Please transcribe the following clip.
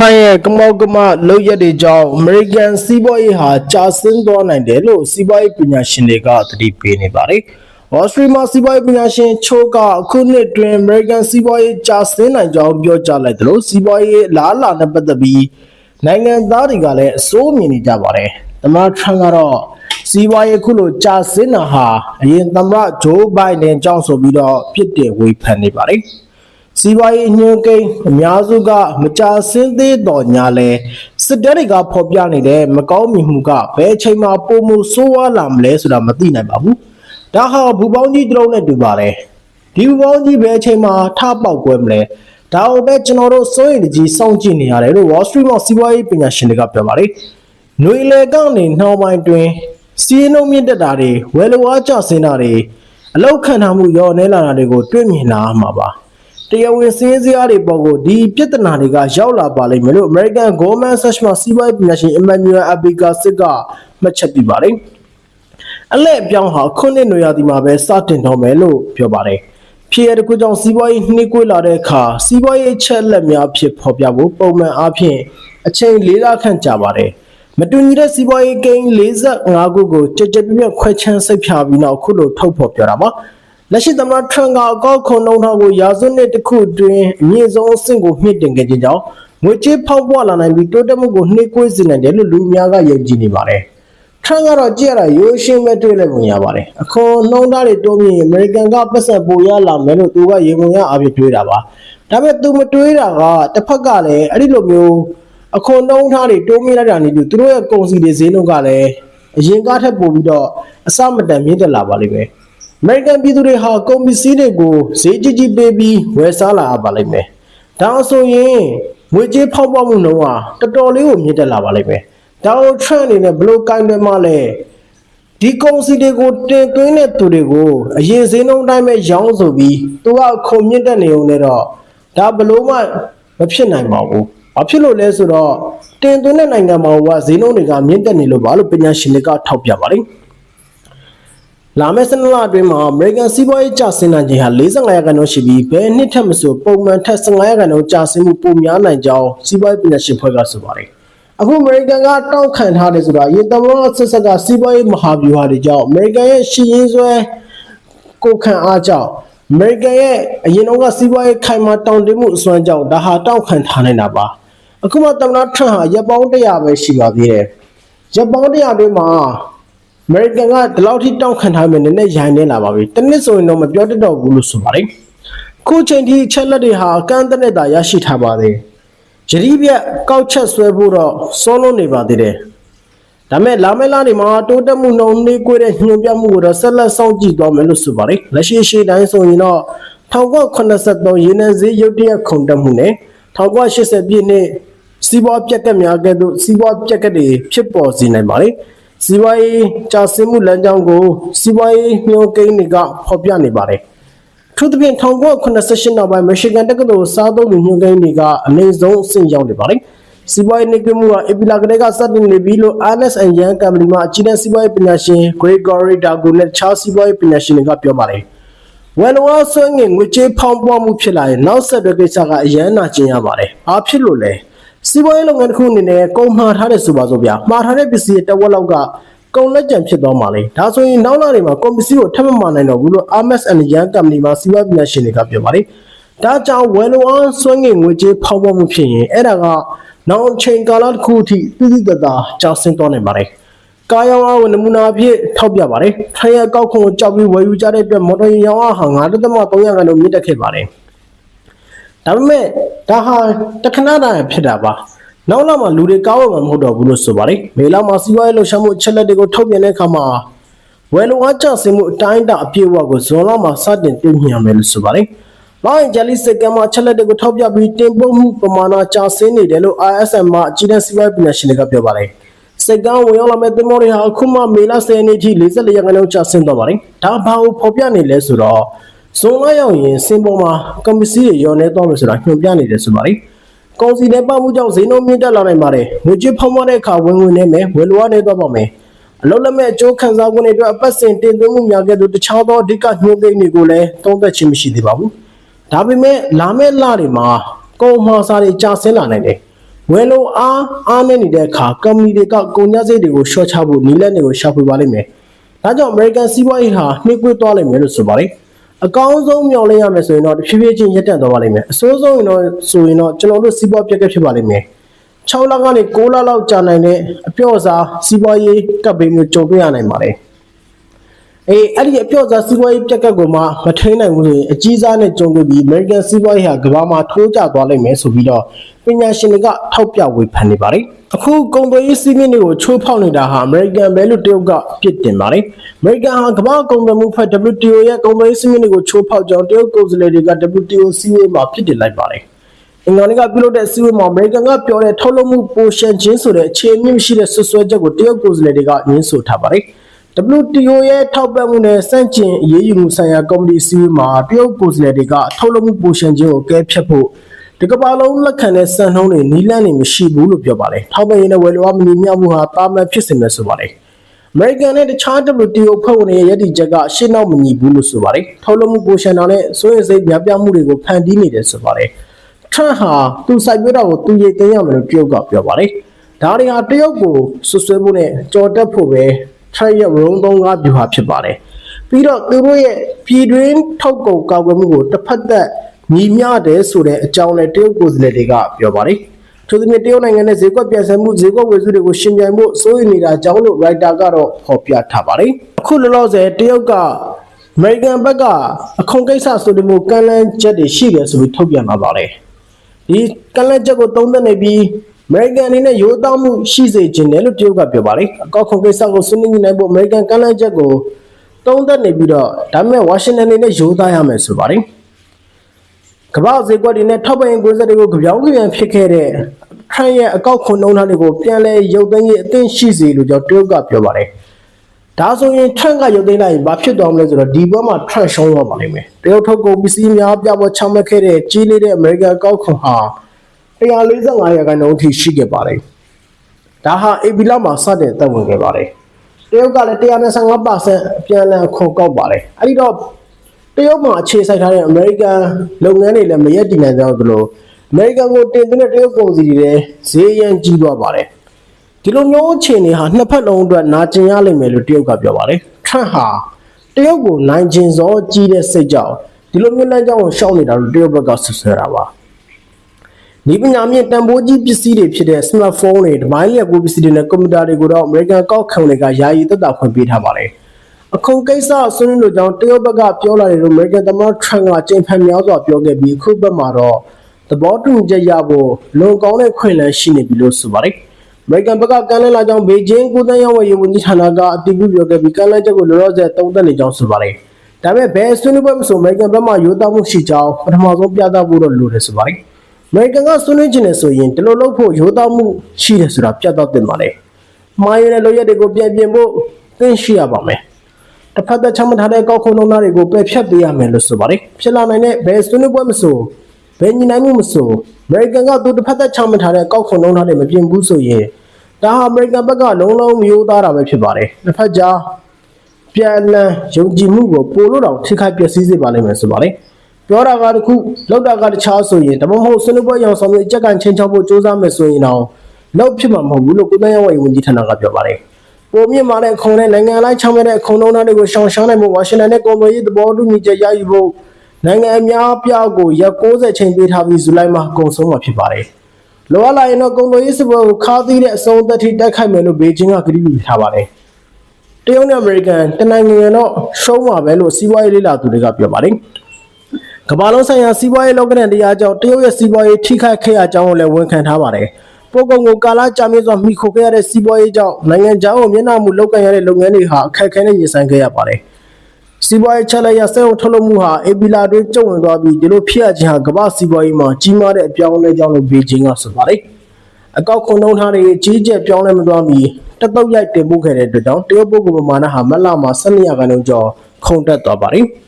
ထိုင်းရဲ့ကမောက်ကမလုပ်ရက်တွေကြောင့်အမေရိကန်စီးပွားရေးဟာကျဆင်းသွားနိုင်တယ်လို့စီးပွားရေးပညာရှင်တွေကသတိပေးနေပါတယ်။ဩစတြေးလျစီးပွားရေးပညာရှင်ချိုးကအခုနှစ်တွင်အမေရိကန်စီးပွားရေးကျဆင်းနိုင်ကြောင်းပြောကြားလိုက်တယ်လို့စီးပွားရေးလားလာနဲ့ပတ်သက်ပြီးနိုင်ငံသားတွေကလည်းအစိုးမြင်နေကြပါတယ်။သမ္မတထရန့်ကတော့စီးပွားရေးခုလိုကျဆင်းတာဟာအရင်သမ္မတဂျိုးဘိုင်ဒန်ကြောင့်ဆိုပြီးတော့ပြစ်တင်ဝေဖန်နေပါတယ်။ စီးပွားရေးညွှန်းကိန်းအများစုကမကြာဆင်းသေးတော်ညာလဲစစ်တပ်တွေကဖော်ပြနေတဲ့မကောင်းမြင်မှုကဘယ်အချိန်မှပုံမှုဆိုးဝါးလာမလဲဆိုတာမသိနိုင်ပါဘူး။ဒါဟာဘူပေါင်းကြီးတစ်လုံးနဲ့တူပါတယ်။ဒီဘူပေါင်းကြီးဘယ်အချိန်မှထပေါက်ကွဲမလဲ။ဒါအောင်ပဲကျွန်တော်တို့စိုးရိမ်တကြီးစောင့်ကြည့်နေရတယ်လို့ Wall Street မှာစီးပွားရေးပညာရှင်တွေကပြောပါတယ်။ຫນွေလေကနေနှောင်းပိုင်းတွင်စီးနှုံမြင့်တက်တာတွေဝယ်လိုအားကျဆင်းတာတွေအလောက်ခံထားမှုရောနေလာတာတွေကိုတွေ့မြင်လာမှာပါ။ တရားဝင်စည်းစရာတွေပေါ်ကိုဒီပြဿနာတွေကရောက်လာပါလိမ့်မယ်လို့ American Goldman Sachs မှစီးပွားရေးပညာရှင် Emmanuel Abiga စစ်ကမှတ်ချက်ပြုပါတယ်။အလဲ့အပြောင်းဟာခုနှစ်နွေရာသီမှာပဲစတင်တော့မယ်လို့ပြောပါတယ်။ဖြစ်ရတဲ့ကုကြောင့်စီးပွားရေးနှိကွေးလာတဲ့အခါစီးပွားရေးချက်လက်များဖြစ်ဖော်ပြဖို့ပုံမှန်အားဖြင့်အချိန်၄လခန့်ကြာပါတယ်။မတူညီတဲ့စီးပွားရေးကိန်း45ခုကိုကြကြပြပြခွဲချမ်းစိတ်ဖြာပြီးနောက်ခုလိုထုတ်ဖော်ပြတာပါ။ လက်ရှိသမ္မတထရန့်ကအကောက်ခွန်နှုန်းထားကိုရာစုနှစ်တစ်ခုအတွင်းအမြင့်ဆုံးအဆင့်ကိုမြင့်တင်ခဲ့ခြင်းကြောင့်ငွေကြေးဖောက်ပွားလာနိုင်ပြီးတိုးတက်မှုကိုနှိမ့်ကွေးစေနိုင်တယ်လို့လူအများကယုံကြည်နေပါတယ်။ထရန့်ကတော့ကြည့်ရတာရိုးရှင်းပဲတွေ့လိုက်ပုံရပါတယ်။အခွန်နှုန်းထားတွေတိုးမြင့်ရင်အမေရိကန်ကပတ်စံပိုရလာမယ်လို့သူကရေပုံရအပြည့်တွေးတာပါ။ဒါပေမဲ့သူမတွေးတာကတစ်ဖက်ကလည်းအဲ့ဒီလိုမျိုးအခွန်နှုန်းထားတွေတိုးမြင့်လိုက်တာနေပြီးသူတို့ရဲ့ကုန်စည်တွေဈေးနှုန်းကလည်းအရင်ကထက်ပိုပြီးတော့အစမတန်မြင့်တက်လာပါလိမ့်မယ်။ အမေရိကန်ပြည်သူတွေဟာကုန်ပစ္စည်းတွေကိုဈေးကြီးကြီးပေးပြီးဝယ်စားလာရပါလိမ့်မယ်။ဒါဆိုရင်ငွေကြေးဖောက်ပွားမှုနှုန်းဟာတော်တော်လေးကိုမြင့်တက်လာပါလိမ့်မယ်။ဒါကို trend အနေနဲ့ဘယ်လိုကင်တယ်မှလဲဒီကုန်စည်တွေကိုတင်သွင်းတဲ့သူတွေကိုအရင်ဈေးနှုန်းတိုင်းပဲရောင်းဆိုပြီးသူကခုံမြင့်တက်နေုံနဲ့တော့ဒါဘယ်လို့မှမဖြစ်နိုင်ပါဘူး။ဘာဖြစ်လို့လဲဆိုတော့တင်သွင်းတဲ့နိုင်ငံမှာကဈေးနှုန်းတွေကမြင့်တက်နေလို့ပါလို့ပညာရှင်တွေကထောက်ပြပါတယ်။ လာမယ့်12လအတွင်းမှာ American စီးပွားရေးကျဆင်းနိုင်ခြင်းဟာ45ရာခိုင်နှုန်းရှိပြီးဘယ်နှစ်ထက်မဆိုပုံမှန်ထက်15ရာခိုင်နှုန်းကျဆင်းမှုပိုများနိုင်ကြောင်းစီးပွားရေးပညာရှင်ဖွဲ့ကဆိုပါတယ်။အခု American ကတောက်ခံထားတယ်ဆိုတာရေသမရဆက်ဆက်ကစီးပွားရေးမဟာဗျူဟာတွေကြောင့် American ရဲ့ရှင်းရင်းဆွဲကိုခံအားကြောင့် American ရဲ့အရင်တော့ကစီးပွားရေးခိုင်မာတောင့်တင်းမှုအစွမ်းကြောင့်ဒါဟာတောက်ခံထားနေတာပါ။အခုမှသမ္မတထရန့်ဟာရပ်ပေါင်း100ပဲရှိပါသေးတယ်။ရပ်ပေါင်း100အတွင်းမှာ အမေရိကန်ကဒီလောက်ထိတောက်ခံထားမယ်နည်းနည်းရိုင်းနေလာပါပြီ။တနစ်ဆိုရင်တော့မပြောတတ်တော့ဘူးလို့ဆိုပါတယ်။ခုချိန်ထိချက်လက်တွေဟာကန့်တဲ့နဲ့သာရရှိထားပါသေး။ယတိပြက်ကောက်ချက်ဆွဲဖို့တော့စောလုံးနေပါသေးတယ်။ဒါမဲ့လာမယ့်လတွေမှာတိုးတက်မှုနှုန်းနှေးကွေးတဲ့ညွှန်ပြမှုကိုတော့ဆက်လက်စောင့်ကြည့်သွားမယ်လို့ဆိုပါတယ်။လက်ရှိရှေ့တိုင်းဆိုရင်တော့1983ရေနံဈေးရုတ်တရက်ခုန်တက်မှုနဲ့1980ပြည့်နှစ်စီးပွားပြက်ကက်များကဲ့သို့စီးပွားပြက်ကက်တွေဖြစ်ပေါ်စေနိုင်ပါတယ်။ စီးပွားရေးကြာဆင်းမှုလမ်းကြောင်းကိုစီးပွားရေးညွှန်ကိန်းတွေကဖော်ပြနေပါတယ်။ထို့သဖြင့်1988နောက်ပိုင်းမရှီဂန်တက္ကသိုလ်စားသုံးမှုညွှန်ကိန်းတွေကအနည်းဆုံးအဆင့်ရောက်နေပါတယ်။စီးပွားရေးနှိပ်ကွေးမှုဟာအပီလာကလေးကစတင်နေပြီလို့ Ernst and Young Company မှာအကြီးတန်းစီးပွားရေးပညာရှင် Gregory Dago နဲ့တခြားစီးပွားရေးပညာရှင်တွေကပြောပါတယ်။ဝယ်လိုအားဆွဲငင်ငွေကြေးဖောင်းပွားမှုဖြစ်လာရင်နောက်ဆက်တွဲကိစ္စကအရန်နာကျင်ရပါတယ်။ဘာဖြစ်လို့လဲ။ စီးပွားရေးလုပ်ငန်းတစ်ခုအနေနဲ့ကုန်မှားထားတဲ့ဆိုပါစို့ဗျာ။မှားထားတဲ့ပစ္စည်းရဲ့တစ်ဝက်လောက်ကကုန်လက်ကျန်ဖြစ်သွားမှာလေ။ဒါဆိုရင်နောက်လာတွေမှာကုန်ပစ္စည်းကိုထပ်မမှာနိုင်တော့ဘူးလို့ Ernst and Young Company မှာစီးပွားရေးပညာရှင်တွေကပြောပါတယ်။ဒါကြောင့်ဝယ်လိုအားဆွဲငင်ငွေကြေးဖောင်းပွားမှုဖြစ်ရင်အဲ့ဒါကနောက်အချိန်ကာလတစ်ခုအထိသိသိသာသာကျဆင်းသွားနိုင်ပါတယ်။ကားရောင်းအားကိုနမူနာအဖြစ်ထောက်ပြပါတယ်။ထိုင်းရကောက်ခွန်ကိုကြောက်ပြီးဝယ်ယူကြတဲ့အတွက်မော်တော်ယာဉ်ရောင်းအားဟာ9.3ရာခိုင်နှုန်းမြင့်တက်ခဲ့ပါတယ်။ ဒါပေမဲ့ဒါဟာတခဏတည်းဖြစ်တာပါ။နောက်လာမှလူတွေကားဝယ်မှာမဟုတ်တော့ဘူးလို့ဆိုပါတယ်။မေလမှာစီးပွားရေးလှုပ်ရှားမှုအချက်လက်တွေကိုထုတ်ပြန်တဲ့အခါမှာဝယ်လိုအားကျဆင်းမှုအတိုင်းအတာအပြည့်အဝကိုဇွန်လမှာစတင်တွေ့မြင်ရမယ်လို့ဆိုပါတယ်။လောင်ဂျယ်လီစကမ်မှာချက်လက်တွေကိုထောက်ပြပြီးတင်ပို့မှုပမာဏကျဆင်းနေတယ်လို့ ISM မှာအကြီးတန်းစီးပွားရေးပညာရှင်တွေကပြောပါတယ်။စိတ်ကောင်းဝင်ရောက်လာမဲ့သင်္ဘောတွေဟာအခုမှမေလ10ရက်နေ့ထိ44ရာခိုင်နှုန်းကျဆင်းသွားပါတယ်။ဒါဘာကိုဖော်ပြနေလဲဆိုတော့ ဇွန်လရောက်ရင်စင်ပေါ်မှာကွန်ပစ္စည်းတွေရောနေသွားမယ်ဆိုတာညွှန်ပြနေတယ်ဆိုပါတယ်။ကုန်စည်နဲ့ပတ်မှုကြောင့်ဈေးနှုန်းမြင့်တက်လာနိုင်ပါတယ်။ငွေကြေးဖောင်းပွားတဲ့အခါဝင်ဝင်နေမယ်ဝယ်လိုအားနေသွားပါမယ်။အလုံးလက်မဲ့အကျိုးခံစား권တွေအတွက်အပတ်စဉ်တင်သွင်းမှုများကဲ့သို့တခြားသောအဓိကညှို့ကိန်းတွေကိုလည်းသုံးသပ်ခြင်းမရှိသေးပါဘူး။ဒါပေမဲ့လာမယ့်လတွေမှာကုန်မှားစားတွေကျဆင်းလာနိုင်တယ်။ဝယ်လိုအားအားနေနေတဲ့အခါကုမ္ပဏီတွေကကုန်ကျစရိတ်တွေကိုရှော့ချဖို့နည်းလမ်းတွေကိုရှာဖွေပါလိမ့်မယ်။ဒါကြောင့် American စီးပွားရေးဟာနှိကွေးသွားလိမ့်မယ်လို့ဆိုပါတယ်။ အကောင်းဆုံးမျှော်လင့်ရမယ်ဆိုရင်တော့တဖြည်းဖြည်းချင်းရပ်တန့်သွားပါလိမ့်မယ်။အဆိုးဆုံးရင်တော့ဆိုရင်တော့ကျွန်တော်တို့စီးပွားပြက်ကက်ဖြစ်ပါလိမ့်မယ်။6လကနေ9လလောက်ကြာနိုင်တဲ့အပြော့စားစီးပွားရေးကပ်ဘေးမျိုးကြုံတွေ့ရနိုင်ပါတယ်။အေးအဲ့ဒီအပြော့စားစီးပွားရေးပြက်ကက်ကိုမှမထိန်နိုင်ဘူးဆိုရင်အကြီးစားနဲ့ကြုံတွေ့ပြီး American စီးပွားရေးဟာကမ္ဘာမှာထိုးကျသွားလိမ့်မယ်ဆိုပြီးတော့ပညာရှင်တွေကထောက်ပြဝေဖန်နေပါတယ်။ အခုကုန်သွယ်ရေးစည်းမျဉ်းတွေကိုချိုးဖောက်နေတာဟာ American ပဲလို့တရုတ်ကပြစ်တင်ပါတယ်။ American ဟာကမ္ဘာကုန်သွယ်မှုဖွဲ့ WTO ရဲ့ကုန်သွယ်ရေးစည်းမျဉ်းတွေကိုချိုးဖောက်ကြောင်းတရုတ်ကိုယ်စားလှယ်တွေက WTO စည်းဝေးမှာပြစ်တင်လိုက်ပါတယ်။အင်္ဂါနေ့ကပြုလုပ်တဲ့စီးပွားမှာအမေရိကန်ကပြောတဲ့ထုတ်လုပ်မှုပိုရှန်ချင်းဆိုတဲ့အခြေအမြင့်ရှိတဲ့ဆွဆွဲချက်ကိုတရုတ်ကိုယ်စားလှယ်တွေကညှင်းဆိုထားပါတယ်။ WTO ရဲ့ထောက်ပံ့မှုနဲ့စန့်ကျင်အရေးယူမှုဆိုင်ရာကော်မတီစီးပွားမှာတရုတ်ကိုယ်စားလှယ်တွေကထုတ်လုပ်မှုပိုရှန်ချင်းကိုကဲဖြတ်ဖို့ ဒီကမ္ဘာလုံးလက်ခံတဲ့စံနှုန်းတွေနီးလန်းနေမရှိဘူးလို့ပြောပါတယ်။ထောက်ပံ့ရေးနဲ့ဝယ်လိုအားမညီမျှမှုဟာတာမန်ဖြစ်စေမယ်ဆိုပါတယ်။ American နဲ့တခြား WTO ဖွဲ့ဝင်တွေရဲ့ရည်တည်ချက်ကရှင်းတော့မညီဘူးလို့ဆိုပါတယ်။ထုတ်လုပ်မှုပိုရှန်တာနဲ့စိုးရိမ်စိတ်များပြားမှုတွေကိုဖန်တီးနေတယ်ဆိုပါတယ်။ Trump ဟာသူစိုက်ပျိုးတာကိုသူရိတ်သိမ်းရမယ်လို့တရုတ်ကပြောပါတယ်။ဒါတွေဟာတရုတ်ကိုဆွဆွဲဖို့နဲ့ကြော်တက်ဖို့ပဲ Trump ရဲ့ဝရုံးသုံးကားဗျူဟာဖြစ်ပါတယ်။ပြီးတော့သူတို့ရဲ့ပြည်တွင်းထုတ်ကုန်ကာကွယ်မှုကိုတစ်ဖက်သက် ညီမျှတယ်ဆိုတဲ့အကြောင်းလည်းတရုတ်ကိုယ်စားလှယ်တွေကပြောပါတယ်။ထို့သဖြင့်တရုတ်နိုင်ငံနဲ့ဈေးကွက်ပြန်ဆည်မှုဈေးကွက်ဝယ်စုတွေကိုရှင်ပြိုင်ဖို့စိုးရိမ်နေတာကြောင့်လို့ writer ကတော့ဖော်ပြထားပါတယ်။အခုလောလောဆယ်တရုတ်က American ဘက်ကအခွန်ကိစ္စဆိုတဲ့မျိုးကန့်လန့်ချက်တွေရှိတယ်ဆိုပြီးထုတ်ပြန်လာပါတယ်။ဒီကန့်လန့်ချက်ကိုသုံးသပ်နေပြီး American အနေနဲ့ရိုးသားမှုရှိစေခြင်းတယ်လို့တရုတ်ကပြောပါတယ်။အကောက်ခွန်ကိစ္စကိုဆွေးနွေးနေနိုင်ဖို့ American ကန့်လန့်ချက်ကိုသုံးသပ်နေပြီးတော့ဒါပေမဲ့ Washington အနေနဲ့ရိုးသားရမယ်ဆိုပါတယ်။ ကမ္ဘာ့ဈေးကွက်တွေနဲ့ထောက်ပံ့ရေးကွင်းဆက်တွေကိုကြောင်းပြန်ဖြစ်ခဲ့တဲ့ Trump ရဲ့အကောက်ခွန်နှုန်းထားတွေကိုပြန်လဲရုပ်သိမ်းရေးအသင့်ရှိစေလို့ကြောင့်တရုတ်ကပြောပါတယ်။ဒါဆိုရင် Trump ကရုပ်သိမ်းလိုက်ရင်ဘာဖြစ်သွားမလဲဆိုတော့ဒီဘက်မှာ Trump ရှုံးသွားပါလိမ့်မယ်။တရုတ်ထုတ်ကုန်ပစ္စည်းများပြပေါ်ချမှတ်ခဲ့တဲ့ကြီးလေးတဲ့ American အကောက်ခွန်ဟာ145ရာခိုင်နှုန်းအထိရှိခဲ့ပါတယ်။ဒါဟာအေဘီလာမှာစတင်တက်ဝင်ခဲ့ပါတယ်။တရုတ်ကလည်း125%အပြန်အလှန်ခွန်ကောက်ပါတယ်။အဲဒီတော့ တရုတ်မှာအခြေစိုက်ထားတဲ့ American လုပ်ငန်းတွေလည်းမရက်တည်နိုင်ကြဘူးလို့ American ကိုတင်သွင်းတဲ့တရုတ်ကုန်စည်တွေလည်းဈေးရန်ကြီးသွားပါတယ်။ဒီလိုမျိုးအခြေအနေဟာနှစ်ဖက်လုံးအတွက်နာကျင်ရလိမ့်မယ်လို့တရုတ်ကပြောပါတယ်။ Trump ဟာတရုတ်ကိုနိုင်ကျင်စောကြီးတဲ့စိတ်ကြောင့်ဒီလိုမျိုးလမ်းကြောင်းကိုရှောက်နေတာလို့တရုတ်ဘက်ကဆွဆွဲတာပါ။ဒီပညာမြင့်တန်ဖိုးကြီးပစ္စည်းတွေဖြစ်တဲ့ smartphone တွေ၊ဒီမိုင်းလျက်ကူပစ္စည်းတွေနဲ့ကွန်ပျူတာတွေကိုတော့ American ကောက်ခံတွေကယာယီသက်သာခွင့်ပေးထားပါတယ်။ အခုကိစ္စဆွေးနွေးလို့ကြောင့်တရုတ်ဘက်ကပြောလာတယ်လို့ American သမ္မတ Trump ကကြိမ်ဖန်များစွာပြောခဲ့ပြီးအခုဘက်မှာတော့သဘောတူညီချက်ရဖို့လုံကောင်းတဲ့ခွင့်လန်းရှိနေပြီလို့ဆိုပါတယ်။ American ဘက်ကကမ်းလှမ်းလာကြောင်းဘေကျင်းကုသရေးဝယ်ရေးဝန်ကြီးဌာနကအတည်ပြုပြောခဲ့ပြီးကမ်းလှမ်းချက်ကိုလောလောဆယ်တုံ့တက်နေကြောင်းဆိုပါတယ်။ဒါပေမဲ့ဘယ်ဆွေးနွေးပွဲမဆို American ဘက်မှရိုးသားမှုရှိကြောင်းပထမဆုံးပြသဖို့တော့လိုတယ်ဆိုပါတယ်။ American ကဆွေးနွေးခြင်းနဲ့ဆိုရင်ဒီလိုလုပ်ဖို့ရိုးသားမှုရှိတယ်ဆိုတာပြသတင်ပါလေ။မှားရတဲ့လုပ်ရက်တွေကိုပြန်ပြင်ဖို့သင်ရှိရပါမယ်။ တစ်ဖက်သက်ချမှတ်ထားတဲ့ကောက်ခုံနှုန်းသားတွေကိုပယ်ဖြတ်ပေးရမယ်လို့ဆိုပါတယ်။ဖြစ်လာနိုင်တဲ့ဘယ်ဆွေးနွေးပွဲမဆိုဘယ်ညီနိုင်မှုမဆို American ကသူတစ်ဖက်သက်ချမှတ်ထားတဲ့ကောက်ခုံနှုန်းသားတွေမပြင်ဘူးဆိုရင်ဒါဟာ American ဘက်ကလုံးလုံးမရိုးသားတာပဲဖြစ်ပါတယ်။တစ်ဖက်ကြားပြန်လည်ယုံကြည်မှုကိုပို့လို့တော့ထိခိုက်ပျက်စီးစေပါလိမ့်မယ်ဆိုပါတယ်။ပြောတာကတခုလောက်တာကတခြားဆိုရင်ဒါမှမဟုတ်ဆွေးနွေးပွဲရောင်ဆောင်မြေအကြက်ကန်ချင်းချောက်ဖို့စူးစမ်းမယ်ဆိုရင်တော့လောက်ဖြစ်မှာမဟုတ်ဘူးလို့ကုသရေးဝန်ကြီးဌာနကပြောပါတယ်။ ပုံမြင့်မာတဲ့ခုံနဲ့နိုင်ငံလိုက်ချမှတ်တဲ့ခုံနှုန်းသားတွေကိုရှောင်ရှားနိုင်မှုဝါရှင်တန်နဲ့ကွန်ဂရက်သဘောတူညီချက်ရယူဖို့နိုင်ငံအများအပြားကိုရက်60ချိန်ပေးထားပြီးဇူလိုင်မှာကုန်ဆုံးမှာဖြစ်ပါတယ်။လောအလာရင်တော့ကွန်ဂရက်စပွဲကိုခါးသီးတဲ့အစုံသက်ထိတိုက်ခိုက်မယ်လို့ဘေကျင်းကကတိပြုထားပါတယ်။တရုတ်နဲ့အမေရိကန်တနိုင်ငံရတော့ရှုံးမှာပဲလို့စီးပွားရေးလေ့လာသူတွေကပြောပါတယ်။ကမ္ဘာလုံးဆိုင်ရာစီးပွားရေးလောကနဲ့တရားကြောင့်တရုတ်ရဲ့စီးပွားရေးထိခိုက်ခဲ့ရကြောင်းကိုလည်းဝန်ခံထားပါတယ်။ ပို့ကုန်ကိုကာလကြာမြင့်စွာမှီခိုခဲ့ရတဲ့စီးပွားရေးကြောင့်နိုင်ငံခြားကိုမျက်နှာမူလောက်ကန်ရတဲ့လုပ်ငန်းတွေဟာအခက်အခဲနဲ့ရင်ဆိုင်ခဲ့ရပါတယ်။စီးပွားရေးချက်လက်ရစက်ရုံထုတ်လုပ်မှုဟာအေပီလာတွင်ကျုံဝင်သွားပြီးဒီလိုဖြစ်ရခြင်းဟာကမ္ဘာစီးပွားရေးမှာကြီးမားတဲ့အပြောင်းအလဲကြောင့်လို့ဘေကျင်းကဆိုပါတယ်။အကောက်ခွန်နှုန်းထားတွေကြီးကျယ်ပြောင်းလဲမသွားမီတတုတ်ရိုက်တင်ပို့ခဲ့တဲ့အတွက်ကြောင့်တရုတ်ပုဂ္ဂိုလ်ပမာဏဟာမက်လာမှာ12ရာခိုင်နှုန်းကျော်ခုန်တက်သွားပါတယ်။